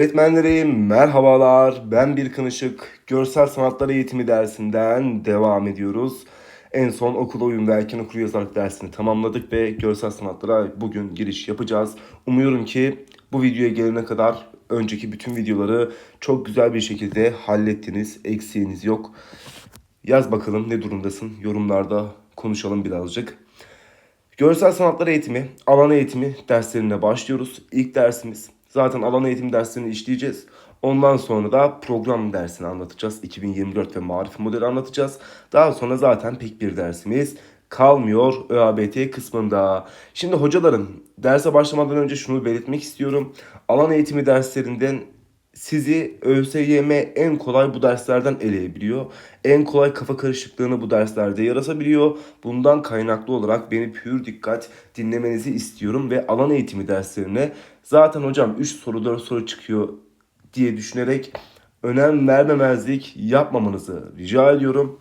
Öğretmenlerim merhabalar. Ben bir Kınışık. Görsel Sanatlar Eğitimi dersinden devam ediyoruz. En son okul oyun ve erken okul yazarlık dersini tamamladık ve görsel sanatlara bugün giriş yapacağız. Umuyorum ki bu videoya gelene kadar önceki bütün videoları çok güzel bir şekilde hallettiniz. Eksiğiniz yok. Yaz bakalım ne durumdasın? Yorumlarda konuşalım birazcık. Görsel sanatlar eğitimi, alan eğitimi derslerine başlıyoruz. İlk dersimiz zaten alan eğitim derslerini işleyeceğiz. Ondan sonra da program dersini anlatacağız. 2024 ve marif modeli anlatacağız. Daha sonra zaten pek bir dersimiz kalmıyor ÖABT kısmında. Şimdi hocalarım derse başlamadan önce şunu belirtmek istiyorum. Alan eğitimi derslerinden sizi ÖSYM en kolay bu derslerden eleyebiliyor. En kolay kafa karışıklığını bu derslerde yaratabiliyor. Bundan kaynaklı olarak beni pür dikkat dinlemenizi istiyorum ve alan eğitimi derslerine zaten hocam 3 soru 4 soru çıkıyor diye düşünerek önem vermemezlik yapmamanızı rica ediyorum.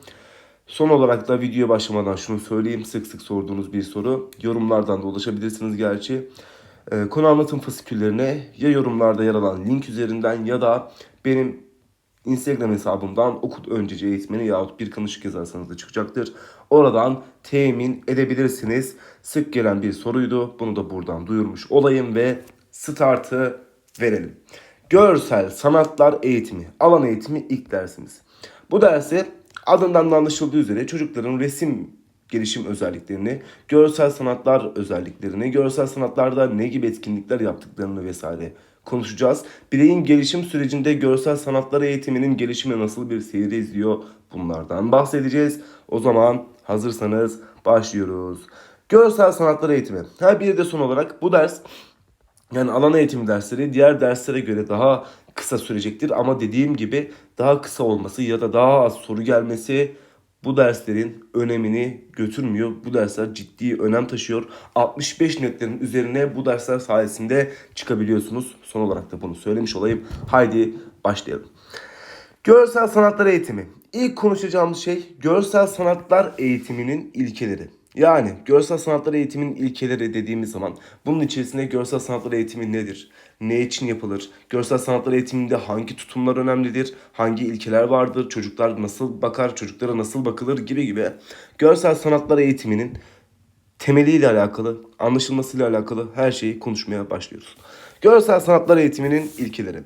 Son olarak da videoya başlamadan şunu söyleyeyim. Sık sık sorduğunuz bir soru. Yorumlardan da ulaşabilirsiniz gerçi. Ee, konu anlatım fasiküllerine ya yorumlarda yer alan link üzerinden ya da benim Instagram hesabımdan okut önceci eğitmeni yahut bir kanışık yazarsanız da çıkacaktır. Oradan temin edebilirsiniz. Sık gelen bir soruydu. Bunu da buradan duyurmuş olayım ve startı verelim. Görsel sanatlar eğitimi, alan eğitimi ilk dersimiz. Bu dersi adından da anlaşıldığı üzere çocukların resim gelişim özelliklerini, görsel sanatlar özelliklerini, görsel sanatlarda ne gibi etkinlikler yaptıklarını vesaire konuşacağız. Bireyin gelişim sürecinde görsel sanatlar eğitiminin gelişimi nasıl bir seyir izliyor bunlardan bahsedeceğiz. O zaman hazırsanız başlıyoruz. Görsel sanatlar eğitimi. Ha bir de son olarak bu ders yani alan eğitimi dersleri diğer derslere göre daha kısa sürecektir ama dediğim gibi daha kısa olması ya da daha az soru gelmesi bu derslerin önemini götürmüyor. Bu dersler ciddi önem taşıyor. 65 netlerin üzerine bu dersler sayesinde çıkabiliyorsunuz. Son olarak da bunu söylemiş olayım. Haydi başlayalım. Görsel sanatlar eğitimi. İlk konuşacağımız şey görsel sanatlar eğitiminin ilkeleri. Yani görsel sanatlar eğitiminin ilkeleri dediğimiz zaman bunun içerisinde görsel sanatlar eğitimi nedir? Ne için yapılır? Görsel sanatlar eğitiminde hangi tutumlar önemlidir? Hangi ilkeler vardır? Çocuklar nasıl bakar? Çocuklara nasıl bakılır? Gibi gibi. Görsel sanatlar eğitiminin temeliyle alakalı, anlaşılmasıyla alakalı her şeyi konuşmaya başlıyoruz. Görsel sanatlar eğitiminin ilkeleri.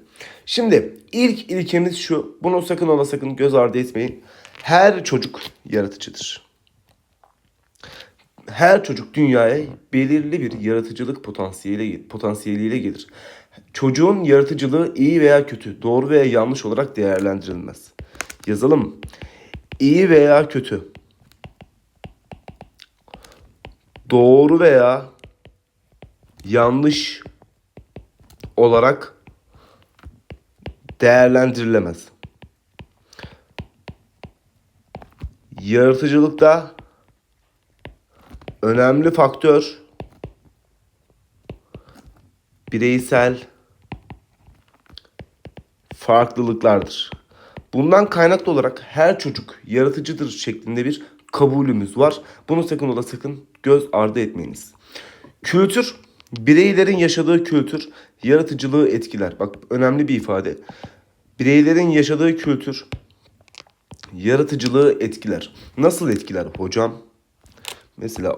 Şimdi ilk ilkemiz şu. Bunu sakın ola sakın göz ardı etmeyin. Her çocuk yaratıcıdır. Her çocuk dünyaya belirli bir yaratıcılık potansiyeliyle, potansiyeliyle gelir. Çocuğun yaratıcılığı iyi veya kötü, doğru veya yanlış olarak değerlendirilmez. Yazalım. İyi veya kötü. Doğru veya yanlış olarak değerlendirilemez. Yaratıcılıkta önemli faktör bireysel farklılıklardır. Bundan kaynaklı olarak her çocuk yaratıcıdır şeklinde bir kabulümüz var. Bunu sakın ola sakın göz ardı etmeyiniz. Kültür, bireylerin yaşadığı kültür yaratıcılığı etkiler. Bak önemli bir ifade. Bireylerin yaşadığı kültür yaratıcılığı etkiler. Nasıl etkiler hocam? Mesela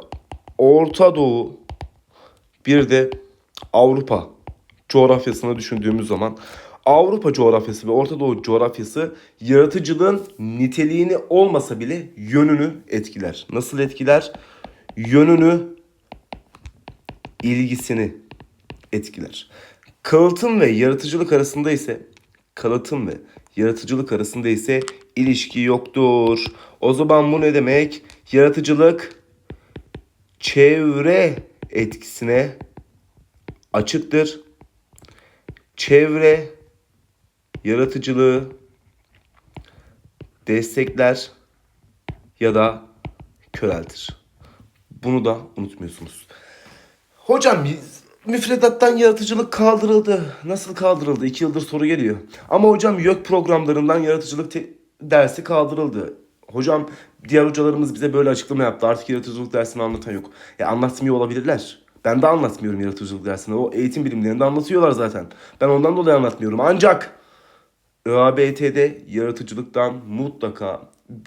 Orta Doğu bir de Avrupa coğrafyasını düşündüğümüz zaman Avrupa coğrafyası ve Orta Doğu coğrafyası yaratıcılığın niteliğini olmasa bile yönünü etkiler. Nasıl etkiler? Yönünü, ilgisini etkiler. Kalıtım ve yaratıcılık arasında ise kalıtım ve yaratıcılık arasında ise ilişki yoktur. O zaman bu ne demek? Yaratıcılık çevre etkisine açıktır. Çevre yaratıcılığı destekler ya da köreltir. Bunu da unutmuyorsunuz. Hocam biz müfredattan yaratıcılık kaldırıldı. Nasıl kaldırıldı? İki yıldır soru geliyor. Ama hocam YÖK programlarından yaratıcılık dersi kaldırıldı. Hocam diğer hocalarımız bize böyle açıklama yaptı. Artık yaratıcılık dersini anlatan yok. Ya anlatmıyor olabilirler. Ben de anlatmıyorum yaratıcılık dersinde. O eğitim bilimlerinde anlatıyorlar zaten. Ben ondan dolayı anlatmıyorum. Ancak ÖABT'de yaratıcılıktan mutlaka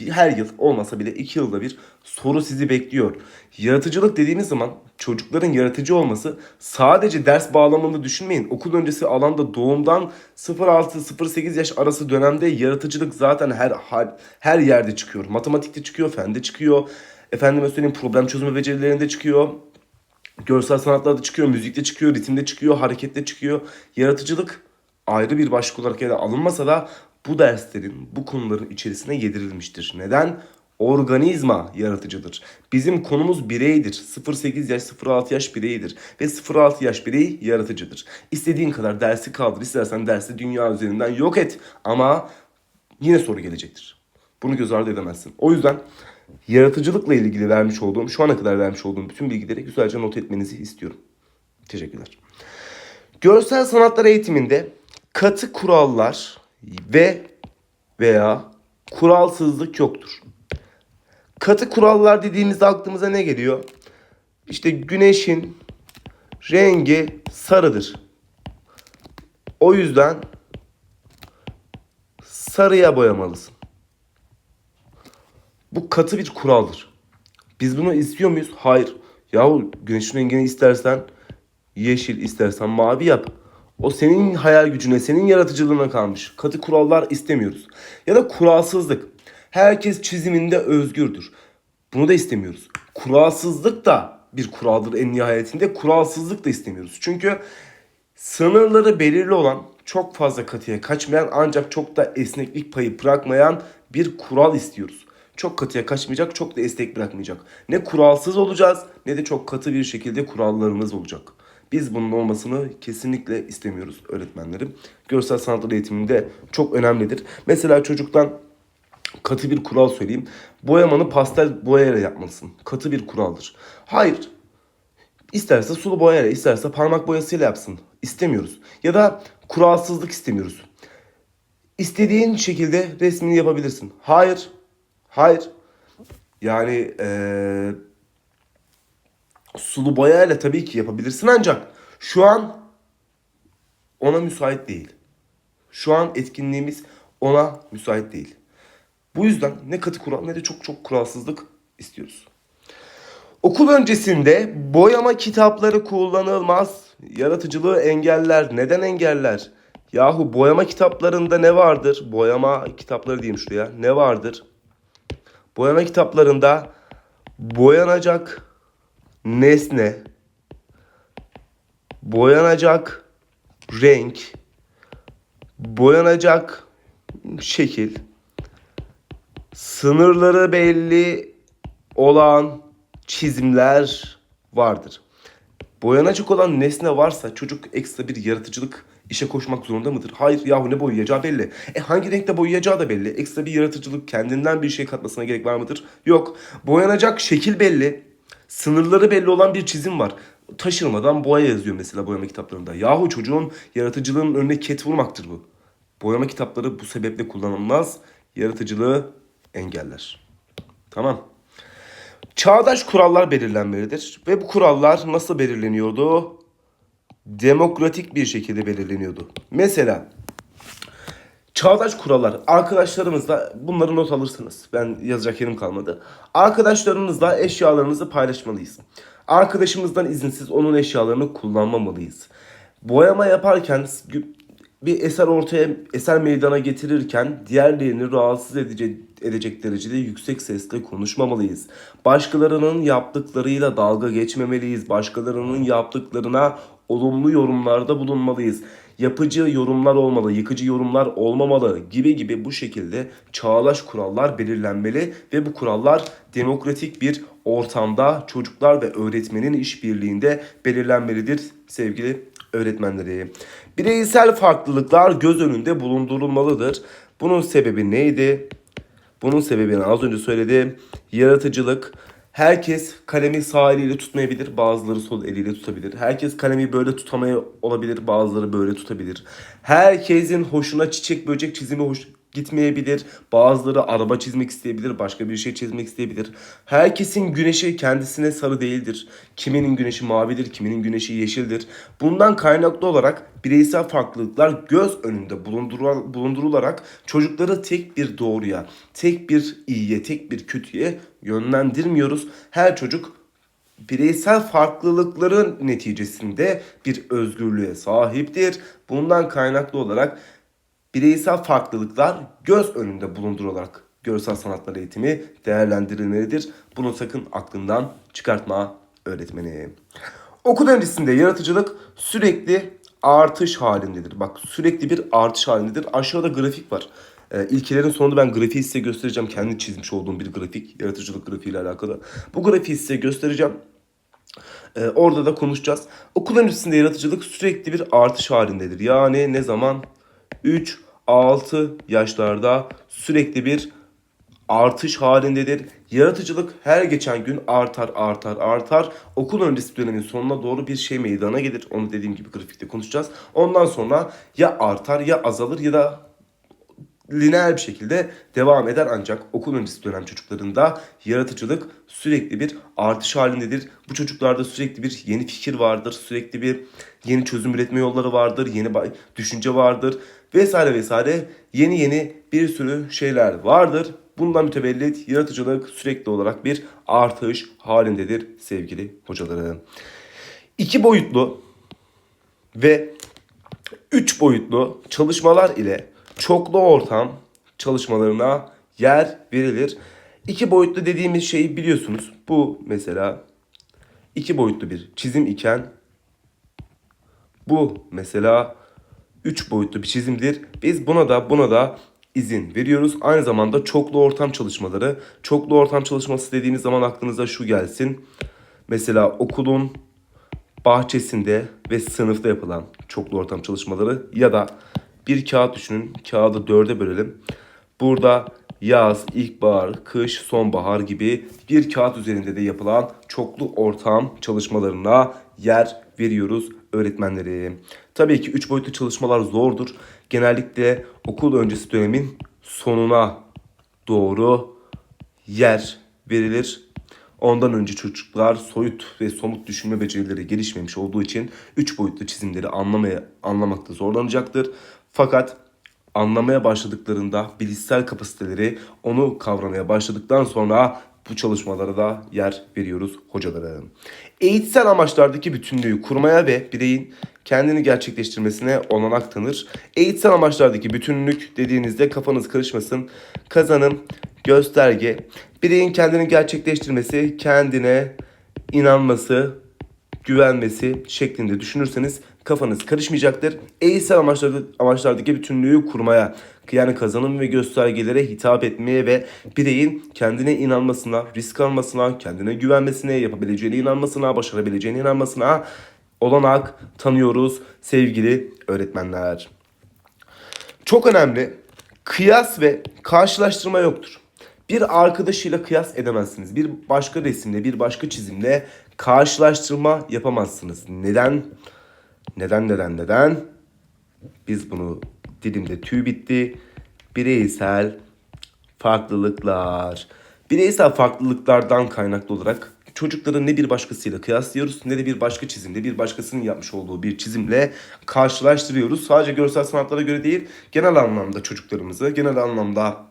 her yıl olmasa bile iki yılda bir soru sizi bekliyor. Yaratıcılık dediğimiz zaman çocukların yaratıcı olması sadece ders bağlamında düşünmeyin. Okul öncesi alanda doğumdan 0-6-0-8 yaş arası dönemde yaratıcılık zaten her her, yerde çıkıyor. Matematikte çıkıyor, fende çıkıyor. Efendime söyleyeyim problem çözme becerilerinde çıkıyor. Görsel sanatlarda çıkıyor, müzikte çıkıyor, ritimde çıkıyor, harekette çıkıyor. Yaratıcılık ayrı bir başlık olarak ele alınmasa da bu derslerin, bu konuların içerisine yedirilmiştir. Neden? Organizma yaratıcıdır. Bizim konumuz bireydir. 0-8 yaş, 0-6 yaş bireydir. Ve 0-6 yaş birey yaratıcıdır. İstediğin kadar dersi kaldır, istersen dersi dünya üzerinden yok et. Ama yine soru gelecektir. Bunu göz ardı edemezsin. O yüzden yaratıcılıkla ilgili vermiş olduğum, şu ana kadar vermiş olduğum bütün bilgileri güzelce not etmenizi istiyorum. Teşekkürler. Görsel sanatlar eğitiminde katı kurallar ve veya kuralsızlık yoktur. Katı kurallar dediğimizde aklımıza ne geliyor? İşte güneşin rengi sarıdır. O yüzden sarıya boyamalısın. Bu katı bir kuraldır. Biz bunu istiyor muyuz? Hayır. Yahu güneşin rengini istersen yeşil, istersen mavi yap. O senin hayal gücüne, senin yaratıcılığına kalmış. Katı kurallar istemiyoruz. Ya da kuralsızlık. Herkes çiziminde özgürdür. Bunu da istemiyoruz. Kuralsızlık da bir kuraldır en nihayetinde. Kuralsızlık da istemiyoruz. Çünkü sınırları belirli olan, çok fazla katıya kaçmayan ancak çok da esneklik payı bırakmayan bir kural istiyoruz. Çok katıya kaçmayacak, çok da esnek bırakmayacak. Ne kuralsız olacağız ne de çok katı bir şekilde kurallarımız olacak. Biz bunun olmasını kesinlikle istemiyoruz öğretmenlerim. Görsel sanatlar eğitiminde çok önemlidir. Mesela çocuktan katı bir kural söyleyeyim. Boyamanı pastel boyayla yapmalısın. Katı bir kuraldır. Hayır. İsterse sulu boyayla, isterse parmak boyasıyla yapsın. İstemiyoruz. Ya da kuralsızlık istemiyoruz. İstediğin şekilde resmini yapabilirsin. Hayır. Hayır. Yani eee sulu boyayla tabii ki yapabilirsin ancak şu an ona müsait değil. Şu an etkinliğimiz ona müsait değil. Bu yüzden ne katı kural ne de çok çok kuralsızlık istiyoruz. Okul öncesinde boyama kitapları kullanılmaz. Yaratıcılığı engeller. Neden engeller? Yahu boyama kitaplarında ne vardır? Boyama kitapları diyeyim şuraya. Ne vardır? Boyama kitaplarında boyanacak nesne, boyanacak renk, boyanacak şekil, sınırları belli olan çizimler vardır. Boyanacak olan nesne varsa çocuk ekstra bir yaratıcılık işe koşmak zorunda mıdır? Hayır yahu ne boyayacağı belli. E hangi renkte boyayacağı da belli. Ekstra bir yaratıcılık kendinden bir şey katmasına gerek var mıdır? Yok. Boyanacak şekil belli. Sınırları belli olan bir çizim var. Taşırmadan boya yazıyor mesela boyama kitaplarında. Yahu çocuğun yaratıcılığının önüne ket vurmaktır bu. Boyama kitapları bu sebeple kullanılmaz. Yaratıcılığı engeller. Tamam. Çağdaş kurallar belirlenmelidir. Ve bu kurallar nasıl belirleniyordu? Demokratik bir şekilde belirleniyordu. Mesela Çağdaş kurallar. Arkadaşlarımızla bunları not alırsınız. Ben yazacak yerim kalmadı. Arkadaşlarınızla eşyalarınızı paylaşmalıyız. Arkadaşımızdan izinsiz onun eşyalarını kullanmamalıyız. Boyama yaparken bir eser ortaya eser meydana getirirken diğerlerini rahatsız edecek, edecek derecede yüksek sesle konuşmamalıyız. Başkalarının yaptıklarıyla dalga geçmemeliyiz. Başkalarının yaptıklarına olumlu yorumlarda bulunmalıyız. Yapıcı yorumlar olmalı, yıkıcı yorumlar olmamalı gibi gibi bu şekilde çağdaş kurallar belirlenmeli ve bu kurallar demokratik bir ortamda çocuklar ve öğretmenin işbirliğinde belirlenmelidir sevgili öğretmenleri. Bireysel farklılıklar göz önünde bulundurulmalıdır. Bunun sebebi neydi? Bunun sebebini az önce söyledim. Yaratıcılık. Herkes kalemi sağ eliyle tutmayabilir, bazıları sol eliyle tutabilir. Herkes kalemi böyle tutamaya olabilir, bazıları böyle tutabilir. Herkesin hoşuna çiçek böcek çizimi hoş gitmeyebilir. Bazıları araba çizmek isteyebilir, başka bir şey çizmek isteyebilir. Herkesin güneşi kendisine sarı değildir. Kiminin güneşi mavidir, kiminin güneşi yeşildir. Bundan kaynaklı olarak bireysel farklılıklar göz önünde bulundurula- bulundurularak çocukları tek bir doğruya, tek bir iyiye, tek bir kötüye yönlendirmiyoruz. Her çocuk bireysel farklılıkların neticesinde bir özgürlüğe sahiptir. Bundan kaynaklı olarak bireysel farklılıklar göz önünde bulundurularak görsel sanatlar eğitimi değerlendirilmelidir. Bunu sakın aklından çıkartma öğretmeni. Okul öncesinde yaratıcılık sürekli artış halindedir. Bak sürekli bir artış halindedir. Aşağıda grafik var. Ee, ilkelerin sonunda ben grafiği size göstereceğim. Kendi çizmiş olduğum bir grafik. Yaratıcılık grafiği ile alakalı. Bu grafiği size göstereceğim. Ee, orada da konuşacağız. Okul öncesinde yaratıcılık sürekli bir artış halindedir. Yani ne zaman? 3, 6 yaşlarda sürekli bir artış halindedir. Yaratıcılık her geçen gün artar artar artar. Okul öncesi dönemin sonuna doğru bir şey meydana gelir. Onu dediğim gibi grafikte konuşacağız. Ondan sonra ya artar ya azalır ya da lineer bir şekilde devam eder ancak okul öncesi dönem çocuklarında yaratıcılık sürekli bir artış halindedir. Bu çocuklarda sürekli bir yeni fikir vardır, sürekli bir yeni çözüm üretme yolları vardır, yeni düşünce vardır vesaire vesaire yeni yeni bir sürü şeyler vardır. Bundan mütevellit yaratıcılık sürekli olarak bir artış halindedir sevgili hocalarım. İki boyutlu ve 3 boyutlu çalışmalar ile çoklu ortam çalışmalarına yer verilir. İki boyutlu dediğimiz şeyi biliyorsunuz. Bu mesela iki boyutlu bir çizim iken bu mesela 3 boyutlu bir çizimdir. Biz buna da buna da izin veriyoruz. Aynı zamanda çoklu ortam çalışmaları. Çoklu ortam çalışması dediğimiz zaman aklınıza şu gelsin. Mesela okulun bahçesinde ve sınıfta yapılan çoklu ortam çalışmaları ya da bir kağıt düşünün. Kağıdı dörde bölelim. Burada yaz, ilkbahar, kış, sonbahar gibi bir kağıt üzerinde de yapılan çoklu ortam çalışmalarına yer veriyoruz öğretmenleri. Tabii ki 3 boyutlu çalışmalar zordur. Genellikle okul öncesi dönemin sonuna doğru yer verilir. Ondan önce çocuklar soyut ve somut düşünme becerileri gelişmemiş olduğu için 3 boyutlu çizimleri anlamaya anlamakta zorlanacaktır. Fakat anlamaya başladıklarında bilişsel kapasiteleri onu kavramaya başladıktan sonra bu çalışmalara da yer veriyoruz hocalara. Eğitsel amaçlardaki bütünlüğü kurmaya ve bireyin kendini gerçekleştirmesine olanak tanır. Eğitsel amaçlardaki bütünlük dediğinizde kafanız karışmasın. Kazanım, gösterge, bireyin kendini gerçekleştirmesi, kendine inanması, güvenmesi şeklinde düşünürseniz kafanız karışmayacaktır. Eğitsel amaçlarda, amaçlardaki bütünlüğü kurmaya, yani kazanım ve göstergelere hitap etmeye ve bireyin kendine inanmasına, risk almasına, kendine güvenmesine, yapabileceğine inanmasına, başarabileceğine inanmasına olanak tanıyoruz sevgili öğretmenler. Çok önemli. Kıyas ve karşılaştırma yoktur. Bir arkadaşıyla kıyas edemezsiniz. Bir başka resimle, bir başka çizimle karşılaştırma yapamazsınız. Neden? Neden, neden, neden? Biz bunu dilimde tüy bitti. Bireysel farklılıklar. Bireysel farklılıklardan kaynaklı olarak çocukları ne bir başkasıyla kıyaslıyoruz ne de bir başka çizimle bir başkasının yapmış olduğu bir çizimle karşılaştırıyoruz. Sadece görsel sanatlara göre değil genel anlamda çocuklarımızı genel anlamda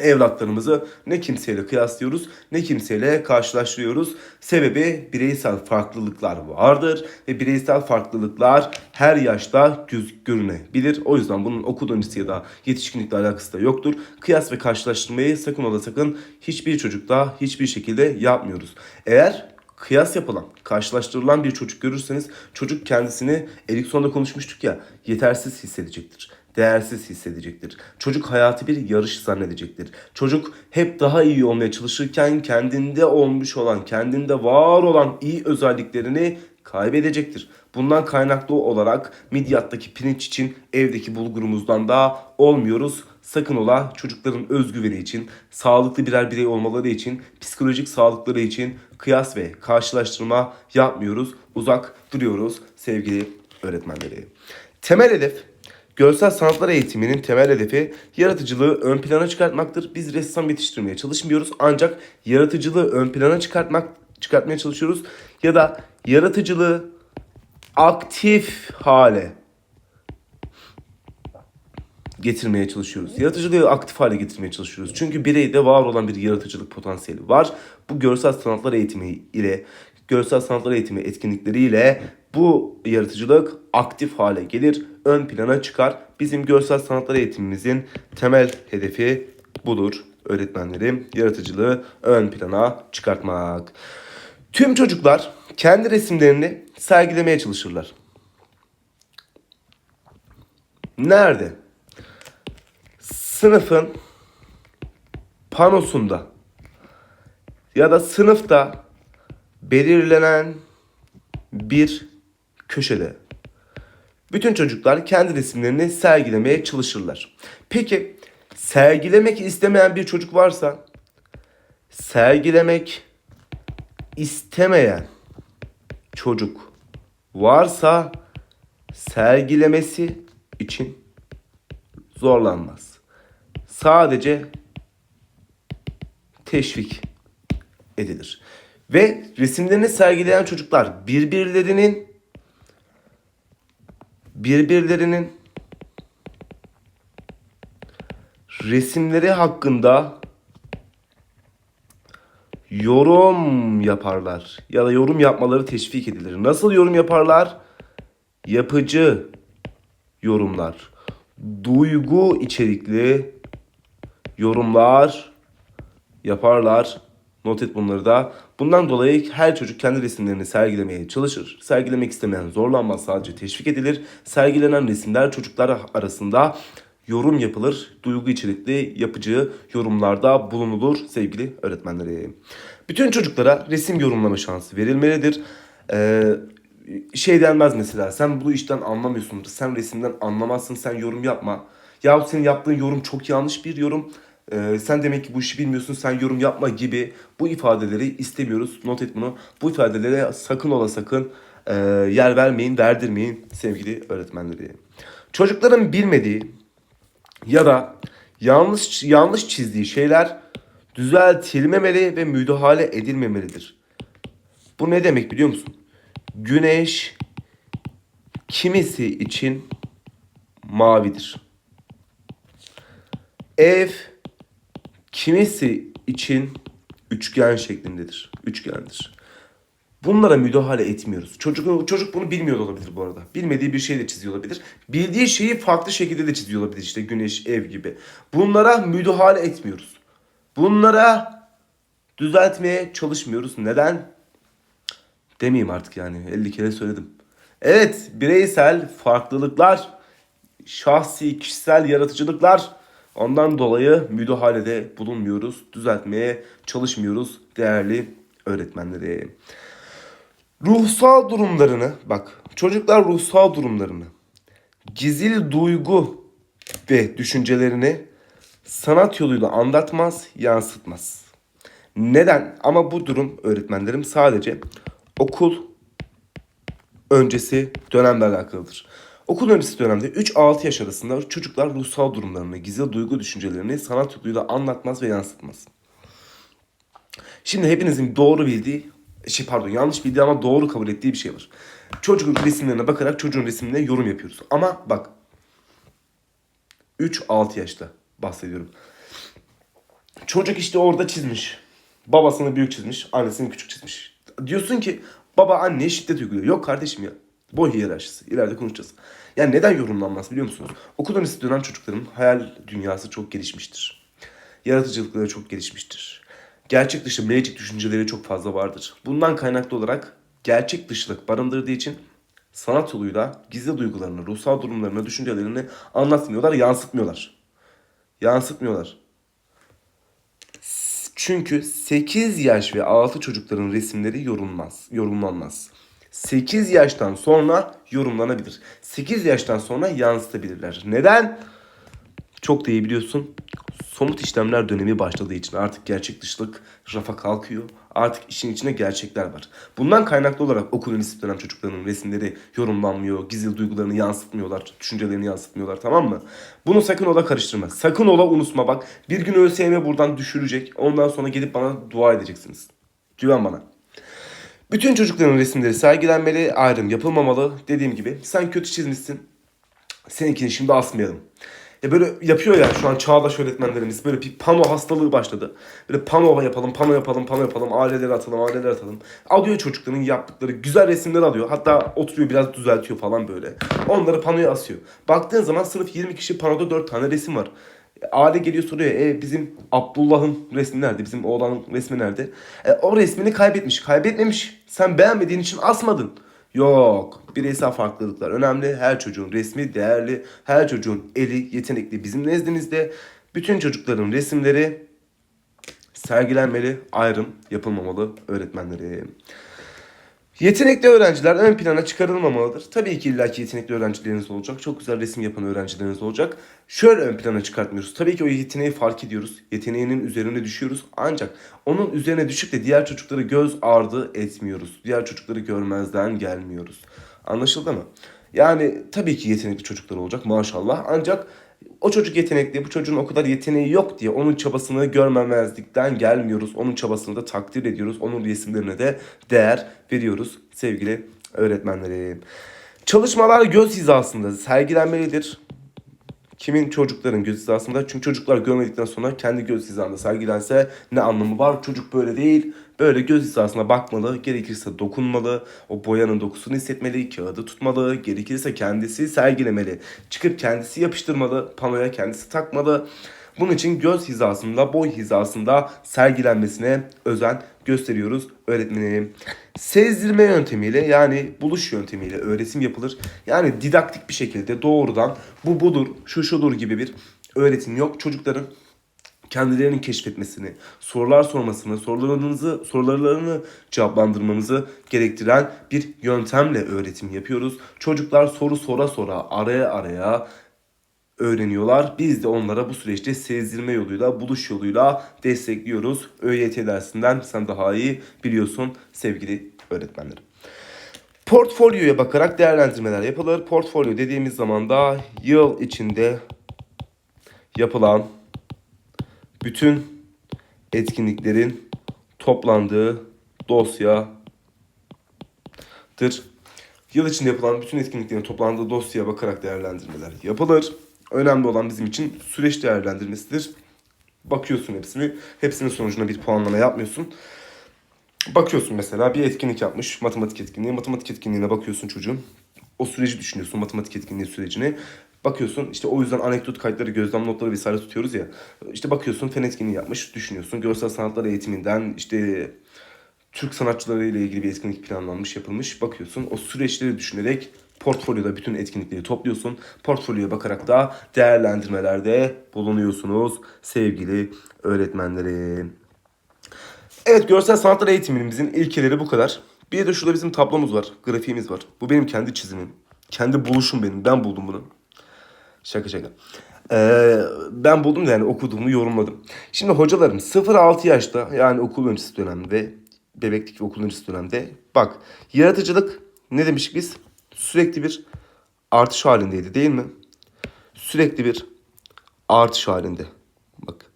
evlatlarımızı ne kimseyle kıyaslıyoruz ne kimseyle karşılaştırıyoruz. Sebebi bireysel farklılıklar vardır ve bireysel farklılıklar her yaşta göz görünebilir. O yüzden bunun okul öncesi ya da yetişkinlikle alakası da yoktur. Kıyas ve karşılaştırmayı sakın ola sakın hiçbir çocukta hiçbir şekilde yapmıyoruz. Eğer kıyas yapılan, karşılaştırılan bir çocuk görürseniz çocuk kendisini Erikson'da konuşmuştuk ya yetersiz hissedecektir değersiz hissedecektir. Çocuk hayatı bir yarış zannedecektir. Çocuk hep daha iyi olmaya çalışırken kendinde olmuş olan, kendinde var olan iyi özelliklerini kaybedecektir. Bundan kaynaklı olarak midyattaki pirinç için evdeki bulgurumuzdan da olmuyoruz. Sakın ola çocukların özgüveni için, sağlıklı birer birey olmaları için, psikolojik sağlıkları için kıyas ve karşılaştırma yapmıyoruz. Uzak duruyoruz sevgili öğretmenleri. Temel hedef Görsel sanatlar eğitiminin temel hedefi yaratıcılığı ön plana çıkartmaktır. Biz ressam yetiştirmeye çalışmıyoruz ancak yaratıcılığı ön plana çıkartmak çıkartmaya çalışıyoruz ya da yaratıcılığı aktif hale getirmeye çalışıyoruz. Yaratıcılığı aktif hale getirmeye çalışıyoruz. Çünkü bireyde var olan bir yaratıcılık potansiyeli var. Bu görsel sanatlar eğitimi ile görsel sanatlar eğitimi etkinlikleriyle bu yaratıcılık aktif hale gelir, ön plana çıkar. Bizim görsel sanatlar eğitimimizin temel hedefi budur öğretmenlerim. Yaratıcılığı ön plana çıkartmak. Tüm çocuklar kendi resimlerini sergilemeye çalışırlar. Nerede? Sınıfın panosunda ya da sınıfta belirlenen bir köşede. Bütün çocuklar kendi resimlerini sergilemeye çalışırlar. Peki sergilemek istemeyen bir çocuk varsa sergilemek istemeyen çocuk varsa sergilemesi için zorlanmaz. Sadece teşvik edilir. Ve resimlerini sergileyen çocuklar birbirlerinin birbirlerinin resimleri hakkında yorum yaparlar ya da yorum yapmaları teşvik edilir. Nasıl yorum yaparlar? Yapıcı yorumlar, duygu içerikli yorumlar yaparlar. Not et bunları da. Bundan dolayı her çocuk kendi resimlerini sergilemeye çalışır. Sergilemek istemeyen zorlanmaz sadece teşvik edilir. Sergilenen resimler çocuklar arasında yorum yapılır. Duygu içerikli yapıcı yorumlarda bulunulur sevgili öğretmenlerim. Bütün çocuklara resim yorumlama şansı verilmelidir. Ee, şey denmez mesela sen bu işten anlamıyorsun. Sen resimden anlamazsın sen yorum yapma. Ya senin yaptığın yorum çok yanlış bir yorum. Ee, sen demek ki bu işi bilmiyorsun sen yorum yapma gibi bu ifadeleri istemiyoruz. Not et bunu. Bu ifadelere sakın ola sakın e, yer vermeyin, verdirmeyin sevgili öğretmenleri. Çocukların bilmediği ya da yanlış yanlış çizdiği şeyler düzeltilmemeli ve müdahale edilmemelidir. Bu ne demek biliyor musun? Güneş kimisi için mavidir. Ev kimisi için üçgen şeklindedir. Üçgendir. Bunlara müdahale etmiyoruz. Çocuk çocuk bunu bilmiyor olabilir bu arada. Bilmediği bir şey de çiziyor olabilir. Bildiği şeyi farklı şekilde de çiziyor olabilir. İşte güneş, ev gibi. Bunlara müdahale etmiyoruz. Bunlara düzeltmeye çalışmıyoruz. Neden? Demeyeyim artık yani. 50 kere söyledim. Evet, bireysel farklılıklar, şahsi, kişisel yaratıcılıklar ondan dolayı müdahalede bulunmuyoruz. Düzeltmeye çalışmıyoruz değerli öğretmenleri. Ruhsal durumlarını bak çocuklar ruhsal durumlarını gizil duygu ve düşüncelerini sanat yoluyla anlatmaz, yansıtmaz. Neden? Ama bu durum öğretmenlerim sadece okul öncesi dönemle alakalıdır. Okul öncesi dönemde 3-6 yaş arasında çocuklar ruhsal durumlarını, gizli duygu düşüncelerini sanat yoluyla anlatmaz ve yansıtmaz. Şimdi hepinizin doğru bildiği, şey pardon yanlış bildiği ama doğru kabul ettiği bir şey var. Çocuğun resimlerine bakarak çocuğun resimine yorum yapıyoruz. Ama bak 3-6 yaşta bahsediyorum. Çocuk işte orada çizmiş. Babasını büyük çizmiş, annesini küçük çizmiş. Diyorsun ki baba anneye şiddet uyguluyor. Yok kardeşim ya. Boy hiyerarşisi. İleride konuşacağız. Yani neden yorumlanmaz biliyor musunuz? Okul öncesi dönem çocukların hayal dünyası çok gelişmiştir. Yaratıcılıkları çok gelişmiştir. Gerçek dışı magic düşünceleri çok fazla vardır. Bundan kaynaklı olarak gerçek dışılık barındırdığı için sanat yoluyla gizli duygularını, ruhsal durumlarını, düşüncelerini anlatmıyorlar, yansıtmıyorlar. Yansıtmıyorlar. Çünkü 8 yaş ve altı çocukların resimleri yorulmaz, yorumlanmaz. 8 yaştan sonra yorumlanabilir. 8 yaştan sonra yansıtabilirler. Neden? Çok da iyi biliyorsun. Somut işlemler dönemi başladığı için artık gerçek dışılık rafa kalkıyor. Artık işin içinde gerçekler var. Bundan kaynaklı olarak okul öncesi dönem çocuklarının resimleri yorumlanmıyor, gizli duygularını yansıtmıyorlar, düşüncelerini yansıtmıyorlar tamam mı? Bunu sakın ola karıştırma. Sakın ola unutma bak. Bir gün ÖSYM buradan düşürecek. Ondan sonra gelip bana dua edeceksiniz. Güven bana. Bütün çocukların resimleri sergilenmeli, ayrım yapılmamalı. Dediğim gibi sen kötü çizmişsin. Seninkini şimdi asmayalım. Ya böyle yapıyor ya şu an çağdaş öğretmenlerimiz böyle bir pano hastalığı başladı. Böyle pano yapalım, pano yapalım, pano yapalım, aileleri atalım, aileleri atalım. Alıyor çocukların yaptıkları güzel resimler alıyor. Hatta oturuyor biraz düzeltiyor falan böyle. Onları panoya asıyor. Baktığın zaman sınıf 20 kişi panoda 4 tane resim var. Aile geliyor soruyor e bizim Abdullah'ın resmi nerede? Bizim oğlanın resmi nerede? E, o resmini kaybetmiş. Kaybetmemiş. Sen beğenmediğin için asmadın. Yok. Bireysel farklılıklar önemli. Her çocuğun resmi değerli. Her çocuğun eli yetenekli. Bizim nezdimizde bütün çocukların resimleri sergilenmeli, ayrım yapılmamalı öğretmenleri. Yetenekli öğrenciler ön plana çıkarılmamalıdır. Tabii ki illaki yetenekli öğrencileriniz olacak. Çok güzel resim yapan öğrencileriniz olacak. Şöyle ön plana çıkartmıyoruz. Tabii ki o yeteneği fark ediyoruz. Yeteneğinin üzerine düşüyoruz. Ancak onun üzerine düşüp de diğer çocukları göz ardı etmiyoruz. Diğer çocukları görmezden gelmiyoruz. Anlaşıldı mı? Yani tabii ki yetenekli çocuklar olacak maşallah. Ancak o çocuk yetenekli, bu çocuğun o kadar yeteneği yok diye onun çabasını görmemezlikten gelmiyoruz. Onun çabasını da takdir ediyoruz. Onun resimlerine de değer veriyoruz sevgili öğretmenlerim. Çalışmalar göz hizasında sergilenmelidir. Kimin çocukların göz hizasında? Çünkü çocuklar görmedikten sonra kendi göz hizasında sergilense ne anlamı var? Çocuk böyle değil. Böyle göz hizasına bakmalı, gerekirse dokunmalı, o boyanın dokusunu hissetmeli, kağıdı tutmalı, gerekirse kendisi sergilemeli. Çıkıp kendisi yapıştırmalı, panoya kendisi takmalı. Bunun için göz hizasında, boy hizasında sergilenmesine özen gösteriyoruz öğretmenim. Sezdirme yöntemiyle yani buluş yöntemiyle öğretim yapılır. Yani didaktik bir şekilde doğrudan bu budur, şu şudur gibi bir öğretim yok. Çocukların kendilerini keşfetmesini, sorular sormasını, sorularınızı, sorularını cevaplandırmanızı gerektiren bir yöntemle öğretim yapıyoruz. Çocuklar soru sora sora, araya araya öğreniyorlar. Biz de onlara bu süreçte sezdirme yoluyla, buluş yoluyla destekliyoruz. ÖYT dersinden sen daha iyi biliyorsun sevgili öğretmenlerim. Portfolyoya bakarak değerlendirmeler yapılır. Portfolyo dediğimiz zaman da yıl içinde yapılan bütün etkinliklerin toplandığı dosyadır. Yıl içinde yapılan bütün etkinliklerin toplandığı dosyaya bakarak değerlendirmeler yapılır. Önemli olan bizim için süreç değerlendirmesidir. Bakıyorsun hepsini. Hepsinin sonucuna bir puanlama yapmıyorsun. Bakıyorsun mesela bir etkinlik yapmış. Matematik etkinliği. Matematik etkinliğine bakıyorsun çocuğun. O süreci düşünüyorsun. Matematik etkinliği sürecini. Bakıyorsun işte o yüzden anekdot kayıtları, gözlem notları vesaire tutuyoruz ya. İşte bakıyorsun fen etkinliği yapmış, düşünüyorsun. Görsel sanatlar eğitiminden işte Türk sanatçıları ile ilgili bir etkinlik planlanmış, yapılmış. Bakıyorsun o süreçleri düşünerek portfolyoda bütün etkinlikleri topluyorsun. Portfolyoya bakarak da değerlendirmelerde bulunuyorsunuz sevgili öğretmenlerim. Evet görsel sanatlar eğitimimizin ilkeleri bu kadar. Bir de şurada bizim tablomuz var, grafiğimiz var. Bu benim kendi çizimim. Kendi buluşum benim. Ben buldum bunu. Şaka şaka. Ee, ben buldum yani okuduğumu yorumladım. Şimdi hocalarım 0-6 yaşta yani okul öncesi dönemde bebeklik ve okul öncesi dönemde bak yaratıcılık ne demiştik biz? Sürekli bir artış halindeydi değil mi? Sürekli bir artış halinde. Bak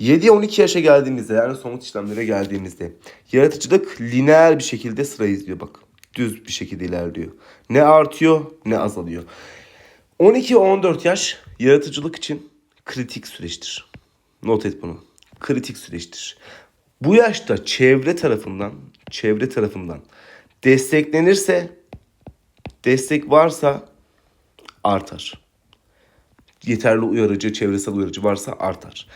7-12 yaşa geldiğimizde yani somut işlemlere geldiğimizde yaratıcılık lineer bir şekilde sıra izliyor bak. Düz bir şekilde ilerliyor. Ne artıyor ne azalıyor. 12-14 yaş yaratıcılık için kritik süreçtir. Not et bunu. Kritik süreçtir. Bu yaşta çevre tarafından, çevre tarafından desteklenirse, destek varsa artar. Yeterli uyarıcı, çevresel uyarıcı varsa artar.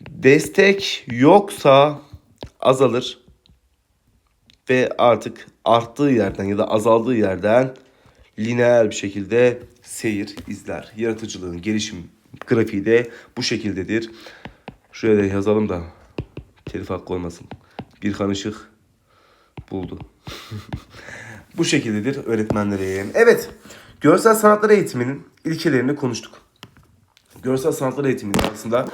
Destek yoksa azalır ve artık arttığı yerden ya da azaldığı yerden lineer bir şekilde seyir izler. Yaratıcılığın gelişim grafiği de bu şekildedir. Şuraya da yazalım da telif hakkı olmasın. Bir Işık buldu. bu şekildedir öğretmenlerim. Evet, görsel sanatlar eğitiminin ilkelerini konuştuk. Görsel sanatlar eğitiminin aslında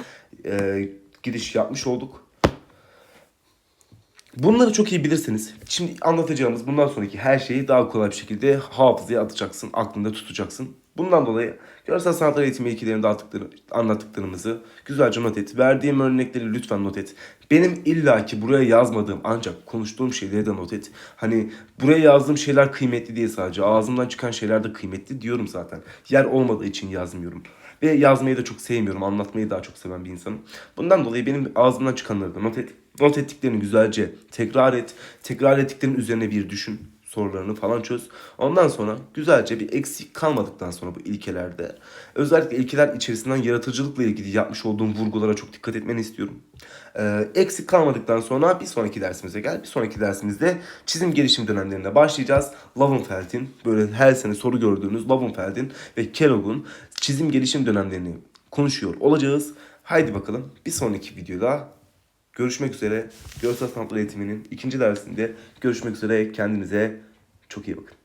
e, giriş yapmış olduk. Bunları çok iyi bilirseniz şimdi anlatacağımız bundan sonraki her şeyi daha kolay bir şekilde hafızaya atacaksın, aklında tutacaksın. Bundan dolayı görsel sanatlar eğitimi ilkelerinde attıkları, anlattıklarımızı güzelce not et. Verdiğim örnekleri lütfen not et. Benim illaki buraya yazmadığım ancak konuştuğum şeyleri de not et. Hani buraya yazdığım şeyler kıymetli diye sadece ağzımdan çıkan şeyler de kıymetli diyorum zaten. Yer olmadığı için yazmıyorum. Ve yazmayı da çok sevmiyorum. Anlatmayı daha çok seven bir insanım. Bundan dolayı benim ağzımdan çıkanları da not et. Not ettiklerini güzelce tekrar et. Tekrar ettiklerinin üzerine bir düşün. Sorularını falan çöz. Ondan sonra güzelce bir eksik kalmadıktan sonra bu ilkelerde özellikle ilkeler içerisinden yaratıcılıkla ilgili yapmış olduğum vurgulara çok dikkat etmeni istiyorum. Ee, eksik kalmadıktan sonra bir sonraki dersimize gel. Bir sonraki dersimizde çizim gelişim dönemlerinde başlayacağız. Lovenfeld'in böyle her sene soru gördüğünüz Lovenfeld'in ve Kellogg'un çizim gelişim dönemlerini konuşuyor olacağız. Haydi bakalım bir sonraki videoda görüşmek üzere. Görsel sanatlar eğitiminin ikinci dersinde görüşmek üzere. Kendinize çok iyi bakın.